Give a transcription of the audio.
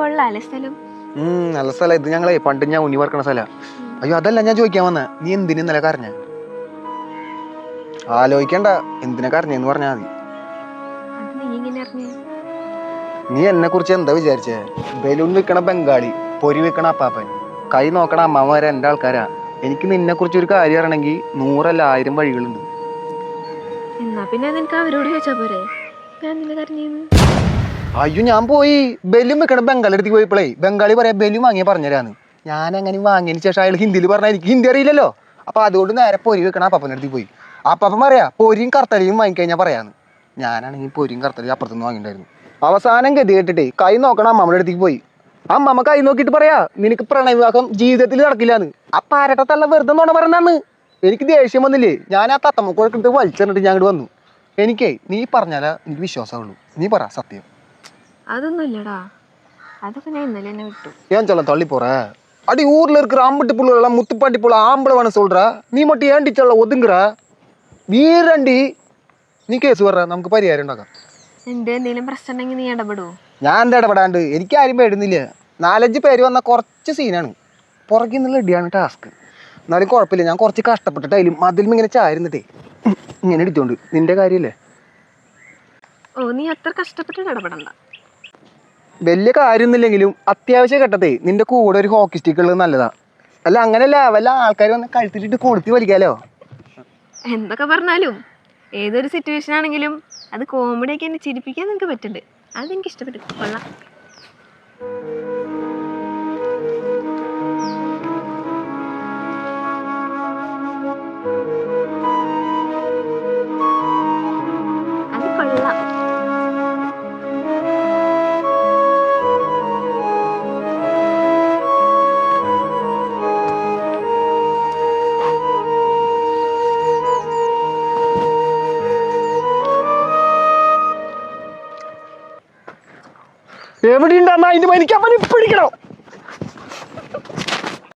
കൊള്ളാല്ലേ സ്ഥലം? നല്ല സ്ഥലം. ഇത് ഞങ്ങളെ പണ്ട് ഞാൻ ഉണ്ണി പറക്കണ സ്ഥല. അയ്യോ അതല്ല ഞാൻ ചോദിക്കാൻ വന്ന. നീ എന്തിനു നില കരഞ്ഞ? ആലോചിക്കണ്ട. എന്തിനാ കരഞ്ഞെന്ന് പറഞ്ഞാ മതി. നീ എന്നെ കുറിച്ച് എന്താ വിചാരിച്ചേ? ബലൂൺ വിൽക്കണ ബംഗാളി പൊരി വിൽക്കണ അപ്പാപ്പൻ കൈ നോക്കണ അമ്മമാരെ എന്റെ ആൾക്കാരാ. എനിക്ക് നിന്നെ കുറിച്ച് ഒരു കാര്യം അറിയണമെങ്കിൽ നൂറല്ല ആയിരം വഴികളുണ്ട്. എന്നാ പിന്നെ നിനക്ക് അവരോട് ചോദിച്ചാ പോരെ. ഞാൻ നിന്നെ കരഞ്ഞേന്ന്? അയ്യോ ഞാൻ പോയി. ബലൂൺ വെക്കണം ബംഗാളി അടുത്തേക്ക് പോയപ്പോഴേ ബംഗാളി പറയാ ബലൂൺ വാങ്ങിയ പറഞ്ഞുതരാന്ന്. ഞാൻ അങ്ങനെ വാങ്ങിയതിന് ശേഷം അയാൾ ഹിന്ദിയിൽ പറഞ്ഞാൽ എനിക്ക് ഹിന്ദി അറിയില്ലല്ലോ. അപ്പൊ അതുകൊണ്ട് നേരെ പൊരി വെക്കണം അപ്പപ്പന്റെ അടുത്തേക്ക് പോയി. അപ്പം പറയാ പൊരിയും കർത്തലിയും വാങ്ങിക്കഴിഞ്ഞാൽ പറയാന്ന്. ഞാനാണെങ്കിൽ പൊരിയും കർത്തലിയും അപ്പുറത്തുനിന്ന് വാങ്ങിണ്ടായിരുന്നു അവസാനം ഗതി കേട്ടിട്ടേ കൈ നോക്കണം അമ്മയുടെ അടുത്തേക്ക് പോയി. അമ്മമ്മ കൈ നോക്കിയിട്ട് പറയാ നിനക്ക് പ്രണയവിവാഹം ജീവിതത്തിൽ നടക്കില്ലാന്ന്. ആ പാരട്ടത്തള്ള വെറുതെ നോണ പറഞ്ഞാന്ന്. എനിക്ക് ദേഷ്യം വന്നില്ലേ. ഞാൻ ആ തത്തമ്മക്കുഴക്കെടുത്ത് വലിച്ചെറിഞ്ഞിട്ട് ഞാൻ വന്നു. എനിക്കേ നീ പറഞ്ഞാലാ എനിക്ക് വിശ്വാസമുള്ളൂ. നീ പറ സത്യം. അതൊന്നും ഇല്ലടാ അതൊക്കെ ഞാൻ ഇന്നലെ തന്നെ വിട്ടു ஏன் சொல்ல தள்ளி போற அடி ஊர்ல இருக்கிற ஆம்பட்டு புள்ளுலாம் முத்துப்பாட்டி புள்ள ஆம்பளை வேணும் சொல்ற நீ மட்டும் ஏன்டி சொல்ல ஒதுங்குற വീരണ്ടി നീ കേസ് പറ നമുക്ക് പരിഹാരം ഉണ്ടാക്കാം എന്റെ എന്തെങ്കിലും പ്രശ്നം ഉണ്ടെങ്കിൽ നീ ഇടപെടുവോ ഞാൻ എന്താ ഇടപെടാണ്ട് എനിക്ക് ആരും പേടുന്നില്ല നാലഞ്ച് പേര് വന്ന കുറച്ച് സീനാണ് പുറകിൽ നിന്നുള്ള ഇടിയാണ് ടാസ്ക് എന്നാലും കുഴപ്പമില്ല ഞാൻ കുറച്ച് കഷ്ടപ്പെട്ടിട്ടായാലും മതിലും ഇങ്ങനെ ചാരുന്നിട്ടേ ഇങ്ങനെ ഇടിച്ചോണ്ട് നിന്റെ കാര്യമില്ലേ ഓ നീ അത്ര കഷ്ടപ്പെട്ടിട്ട് ഇടപെടണ്ട വലിയ കാര്യമൊന്നുമില്ലെങ്കിലും അത്യാവശ്യ ഘട്ടത്തെ നിന്റെ കൂടെ ഒരു ഹോക്കി സ്റ്റിക്ക് ഉള്ളത് നല്ലതാ. അല്ല അങ്ങനെയല്ല വല്ല ആൾക്കാർ വന്ന് കഴുത്തിട്ടിട്ട് കൊളുത്തി വലിക്കാലോ? എന്തൊക്കെ പറഞ്ഞാലും ഏതൊരു സിറ്റുവേഷൻ ആണെങ്കിലും അത് കോമഡി ഒക്കെ എന്നെ ചിരിപ്പിക്കാൻ നിനക്ക് പറ്റുന്നുണ്ട്. അതെനിക്ക് ഇഷ്ടപ്പെട്ടു. കൊള്ളാം. എവിടെയുണ്ടെന്നാ അതിന്റെ അവനെ പിടിക്കണം.